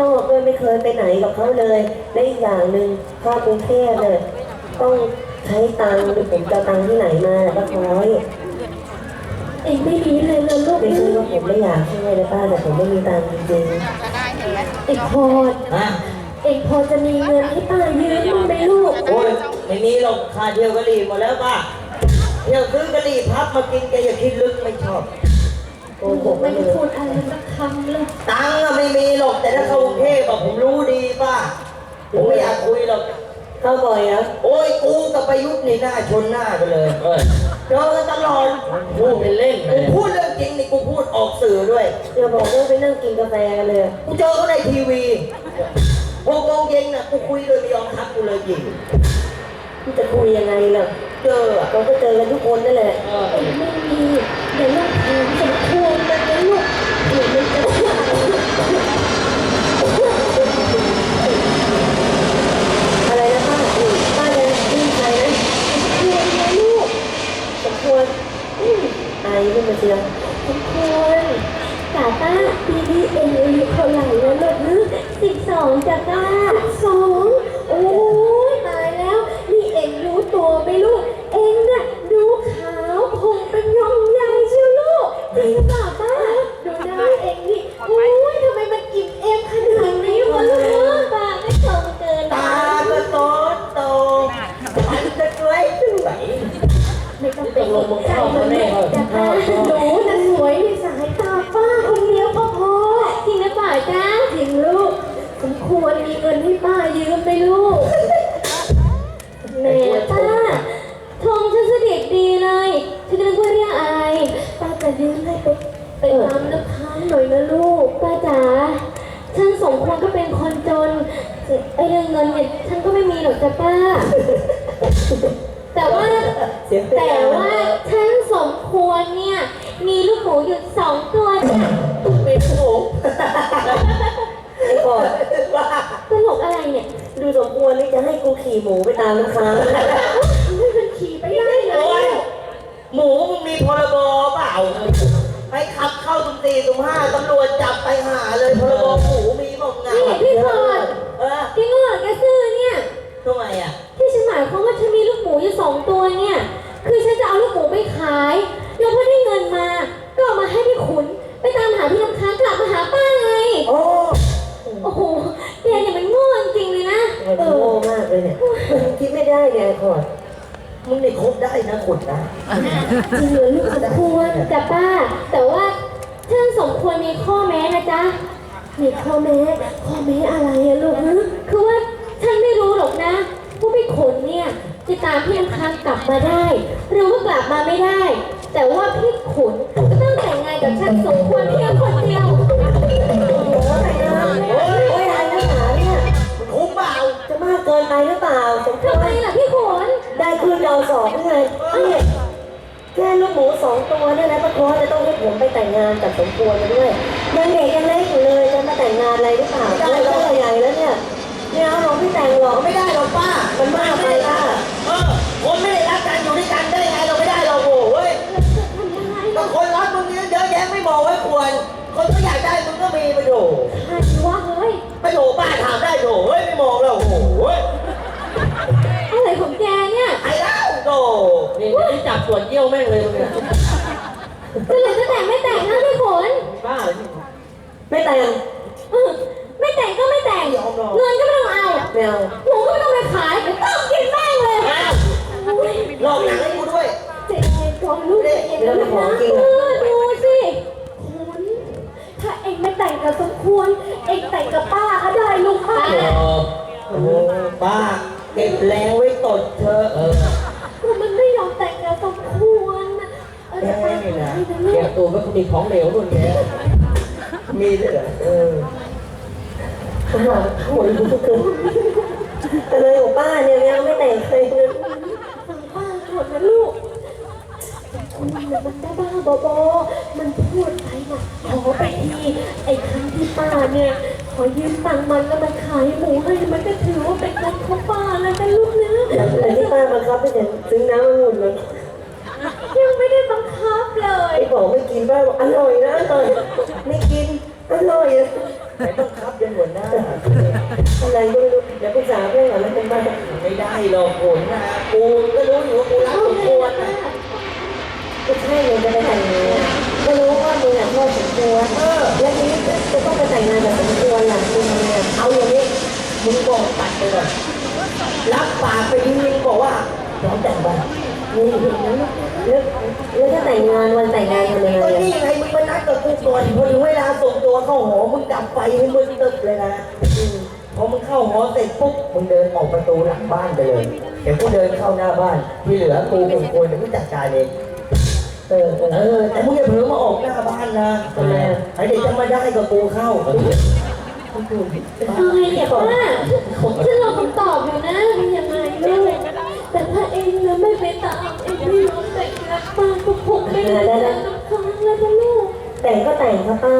นอกด้วยไม่เคยไปไหนกับเขาเลย และอีกอย่างหนึ่งเข้ากรุงเทพเนี่ยต้องใช้ตังค์หรือผมจะเอาตังค์ที่ไหนมาป้าคอยเองไม่มีเลยเลยลูกไม่ใช่ว่าผมไม่อยากช่วยนะป้าแต่ผมไม่มีตังค์จริงเองพอฮะเองพอจะมีเงินให้ป้ายืมมั้งไหมลูก โอ้ยไม่มีหรอกค่าเที่ยวกะหรี่หมดแล้วป้าเที่ยวซื้อกะหรี่พับมากินแกอย่าคิดลึกไม่ชอบๆ โกหกไม่ไม่ได้เลยพูดอะไรสักคำเลยตังค์อะไม่มีหรอก แต่ถ้าเข้ากรุงเทพอะผมรู้ดีป้าผมไม่อยากคุยหรอก เข้าบ่อยนะโอ้ยกูกับประยุทธ์นี่หน้าชนหน้ากันเลยเจอกันตลอดพูดเป็นเล่นกูพูดเรื่องจริงนี่กูพูดออกสื่อด้วย อย่าบอกว่าไปนั่งกินกาแฟกันเลยกูเจอเขาในทีวีหกโมงเย็นน่ะกูคุยโดยไม่ยอมทักกูเลยจริงที่จะคุยยังไงล่ะเจออะเราก็เจอกันทุกคนนั่นแหละเองไม่มีเดี๋ยวลูกถามสมควรมันนะลูกเดี๋ยวมันจะ อะไรนะป้าอืมป้าจะยื่นใครนะ ควรนะลูก สมควรอืมอายขึ้ นี่มาเชียทุกควรกาต้าปีนี้เองอายุเท่าไหร่แล้วลูกฮะสิบสองจ้ะก้าสองโอ้ยตายแล้ว นี่เองรู้ตัวไหมลูก ไม่ต้องเป็นใจมันแน่จะป้าหนูน่ะสวยในสายตาป้าคนเดียวก็พอจริงหรือเปล่าจ๊ะจริงลูกสมควรมีเงินให้ป้ายืมไปลูกแหม่ป้าทงฉันเสด็จดีเลยฉันก็นึกว่าเรียกอายป้าจะยืมให้ไปไปตามน้ำค้าหน่อยนะลูกป้าจ๋าฉันสมควรก็เป็นคนจนไอ้เรื่องเงินเนี่ยฉันก็ไม่มีหรอกจ้ะป้า แต่ว่า แต่ว่าฉันสมควรเนี่ย มีลูกหมูอยู่สองตัวจ้ะเป็นโง่ไอ้ก่อนว่าตลกอะไรเนี่ย ดูสมควรนี่จะให้กูขี่หมูไปตามน้ำค้า ได้นะขุดนะจริงเหรอลูกสมควรจ้ะป้า แต่ว่าท่านสมควรมีข้อแม้นะจ๊ะมีข้อแม้ข้อแม้อะไรอะลูกฮะคือว่าฉันไม่รู้หรอกนะว่าพี่ขนเนี่ยจะตามพี่อังคารกลับมาได้ หรือว่ากลับมาไม่ได้ แต่ว่าพี่ขุนก็ต้องแต่งงานกับฉันสมควรเพียงคนเดียวโอ้ยนะโอ้ยโอ้ยอะไรนักหนาเนี่ยมึงคุ้มเปล่าจะมากเกินไปหรือเปล่าสมควทำไมรล่ะพี่ขุนได้ คืนเราสองไงนี่แค่ลูกหมูสองตัวเนี่ยนะป้าคอจะต้องให้ผมไปแต่งงานกับสมควรมาด้วยยังเด็กยังเล็กอยู่เลยจะมาแต่งงานอะไรหรือเปล่าได้แล้วใหญ่แล้วเนี่ยเนี่ยเอาหรอกพี่แต่งหรอกไม่ได้หรอกป้า มันมากไปล่ะเออคนไม่ได้รัก นี่นี่จับส่วนเยี่ยวแม่งเลยมึงเนี่ยจะเหลือจะแต่งไม่แต่งนะพี่ขนบ้าไม่แต่งเออไม่แต่งก็ไม่แต่ง เงินก็ไม่ต้องเอาไม่เอาหมูก็ไม่ต้องไปขายต้องกินแม่งเลยอ้าวหลอกหนังให้กูด้วย เจ็บเย็นก่อนลูกเจ็บเย็นก่อนนะเออดูสิคุณถ้าเองไม่แต่งกับสมควร เองแต่งกับป้าก็ได้ลูกป้า โอ้โหป้าเก็บแรงไว้ตดเธอเออคือ ตัวก็มีของเหลวนู่นแกมีด้วยเหรอเออขนาดโหดรู้เกินแต่เลยของป้าเนี่ยยังไม่แต่งเลยนะฟังป้าก่อนะลูกมันบ้าบ้าบอมันพูดไปน่ะขอไปทีไอ้ครั้งที่ป้าเนี่ย ขอยืมตังค์มันแล้วมันขายหมูให้มันก็ถือว่าเป็นเงินของป้าแล้วกันลูกนะแต่ที่ป้าบังคับให้ฉันซื้อน้ำองุ่นเลย ยังไม่ได้บังคั บเลยไอ้บอกไม่กินป้าบอกอร่อยนะอร่อยไม่กินอร่อยอะไหนต้องครับเป็นหัวหน้า อะไรก็ไม่รู้เดี๋ยวปรึกษาเพื่อนก่อนแล้วกันมาไม่ได้หรอกหัวหน้ากูก็รู้อยู่ว่ากูรักสมควรนะก็ใช่เลยจะไปแต่งงานก็รู้ว่ามึงอะชอบสมควรเออแล้วทีนี้จะต้องไปแต่งงานกับสมควรล่ะคุณเนี่ยเอาอย่างนี้มึงบอกตัดไปก่อนรับปากไปทีนึงบอกว่าพร้อมแต่งวันนี่เห็นไหม แล้วแล้วถ้าแต่งงานวันแต่งงานทำยังไงก็อะนี่ไงมึงมานัดกับกูก่อนพอถึงเวลาส่งตัวเข้าหอมึงดับไฟให้มึงตึบเลยนะพอมึงเข้าหอเสร็จปุ๊บมึงเดินออกประตูหลังบ้านไปเลยเดี๋ยวกูเดินเข้าหน้าบ้านที่เหลือกูเป็นคนเดี๋ยวกูจัดการเองเออเออเออแต่มึงอย่าเผลอมาออกหน้าบ้านนะไอ้เด็กจะมาได้กับกูเข้าเอาไงเนี่ยป้าฉันรอคำตอบอยู่นะเป็นยังไงลูกแต่ถ้าเองนะไม่ไปตามเอ แต่งค